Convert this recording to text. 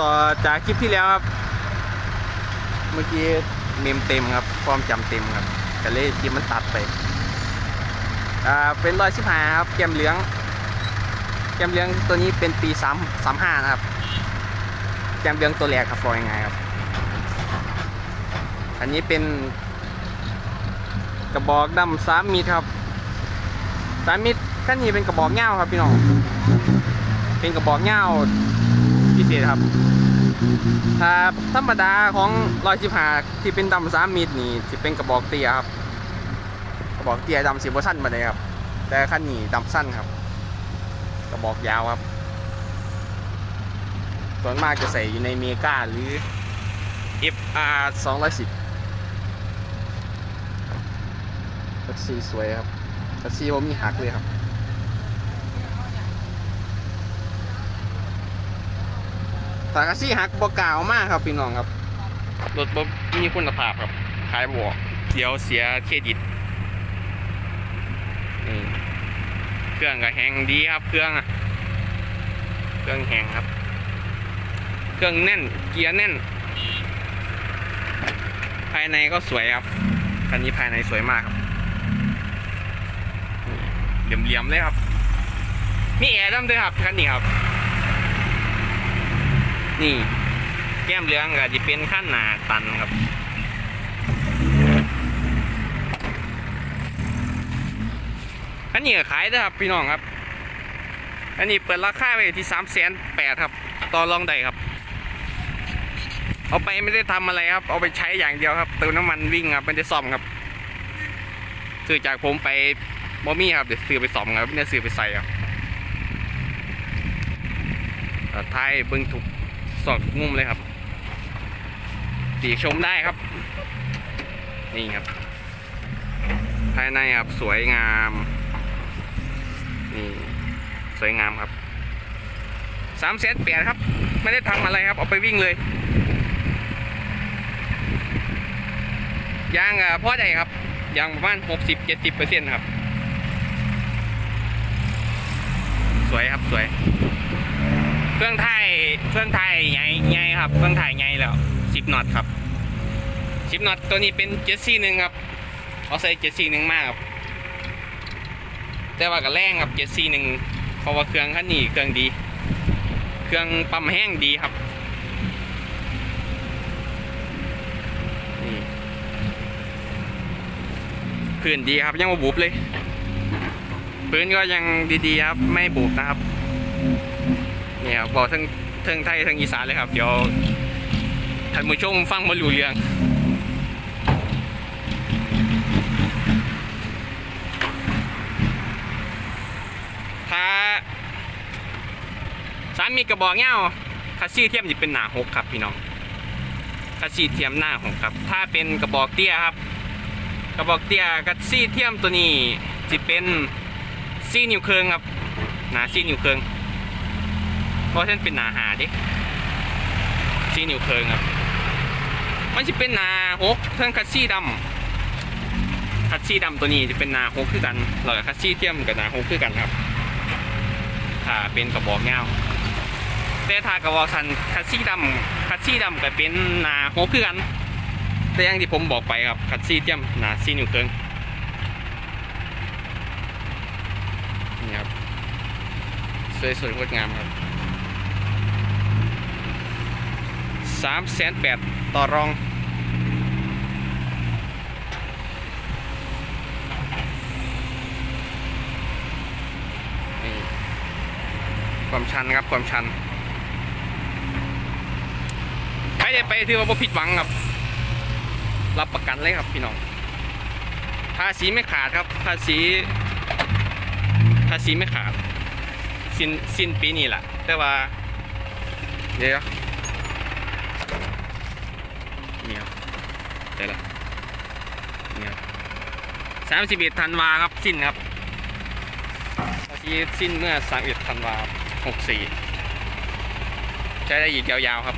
ต่อจากคลิปที่แล้วครับ เมื่อกี้เมมเต็มครับ ความจำเต็มครับก็เลยคลิปมันตัดไปอ่าเป็นรอยชิบหายครับแกมเหลืองแกมเหลืองตัวนี้เป็นปี3 35นะครับแกมเหลืองตัวแรกครับฟอยยังไงครับ อันนี้เป็น กระบอกดำสามมิตรครับสามมิตรขั้นนี้เป็นกระบอกเง่าครับพี่น้องเป็นกระบอกเง่า พิเศษครับ ถ้าธรรมดาของรอยสิบหาที่เป็นดำสามมิตรนี่จะเป็นกระบอกเตี้ยครับกระบอกเตี้ยดำสีบสั้นมาเลยครับ แต่ขั้นนี้ดำสั้นครับ กระบอกยาวครับ ส่วนมากจะใส่อยู่ในเมกาหรือ FR 210แท็กซี่สวยครับแท็กซี่ว่ามีหักเลยครับ แต่แท็กซี่หักบกาวมากครับพี่น้องครับรถบ่มีคุณภาพครับขายบวกเดี๋ยวเสียเครดิตนี่เครื่องก็แหงดีครับ เครื่องอะเครื่องแหงครับ เครื่องแน่นเกียร์แน่น ภายในก็สวยครับคันนี้ภายในสวยมากครับเหลี่ยมๆเลยครับมีแอร์ดำด้วยครับคันนี้ครับ นี่ แก้มเหลืองก็จะเป็นขั้นหนาตันครับอันนี้ขายได้ครับพี่น้องครับ อันนี้เปิดราคาไว้ที่สามแสนแปดครับ ต่อรองได้ครับ เอาไปไม่ได้ทำอะไรครับ เอาไปใช้อย่างเดียวครับเติมน้ำมันวิ่งครับไม่ได้ซ่อมครับซื้อจากผมไปบอมี่ครับเดี๋ยวซื้อไปซ่อมครับไม่ได้ซื้อไปใส่ครับเอ่อท้ายเบิ้งถูก สอดงุ่มเลยครับตีชมได้ครับ นี่ครับ ภายในครับสวยงาม นี่สวยงามครับสามแสนแปดครับ ไม่ได้ทำอะไรครับ เอาไปวิ่งเลยยางอะพอได้ครับยางประมาณหกสิบเจ็ดสิบเปอร์เซ็นต์ครับ สวยครับสวย เครื่องไทย เครื่องไทยใหญ่ใหญ่ครับ เครื่องไทยใหญ่แล้วสิบน็อตครับสิบน็อตตัวนี้เป็นเจ็ดสี่หนึ่งครับเอาใส่เจ็ดสี่หนึ่งมากครับ แต่ว่ากับแรงครับเจ็ดสี่หนึ่งเพราะว่าเครื่องคันนี้เครื่องดี เครื่องปั๊มแห้งดีครับนี่พื้นดีครับยังไม่บุบเลยพื้นก็ยังดีๆครับไม่บุบนะครับเนี่ยครับบอกทั้ง ทั้งไทยทั้งอีสานเลยครับ เดี๋ยวท่านผู้ชมฟังมารู้เรื่องถ้าสามมีกระบอกเงาคัสซี่เทียมจะเป็นหนาหกครับพี่น้องคัสซี่เทียมหน้าหกครับ ถ้าเป็นกระบอกเตี้ยครับ กระบอกเตี้ยคัสซี่เทียมตัวนี้จะเป็นซี่นิ้วเคืองครับหนาซี่นิ้วเคือง ราะฉะนั้นเป็นหนาหาดิซี่นิ้วเคืองครับมันจะเป็นนาหกเทิงคัสซี่ดำคัสซี่ดำตัวนี้จะเป็นนาหกคือกันแล้วก็คัสซี่เทียมกับนาหกคือกันครับถ้าเป็นกระบอกเงาแต่ถ้ากระบอกสันคัสซี่ดำคัสซี่ดำก็เป็นนาโฮคือกัน แต่อย่างที่ผมบอกไปครับคัสซี่เทียมนาซี่นิ้วเคิงนี่ครับสวยๆงดงามครับ สามแสนแปดต่อรองนี่ความชันครับความชันใครได้ไปถือว่าผิดหวังครับ รับประกันเลยครับพี่น้องภาษีไม่ขาดครับภาษีภาษีไม่ขาด สิ้นสิ้นปีนี้แหละแต่ว่า เดี๋ยวนี่ครับได้ ละนี่ครับสามสิบเอ็ดธันวาครับสิ้นครับอาทิตย์สิ้นเมื่อสามเอ็ดธันวาหกสี่ใช้ได้อีกยาวๆครับ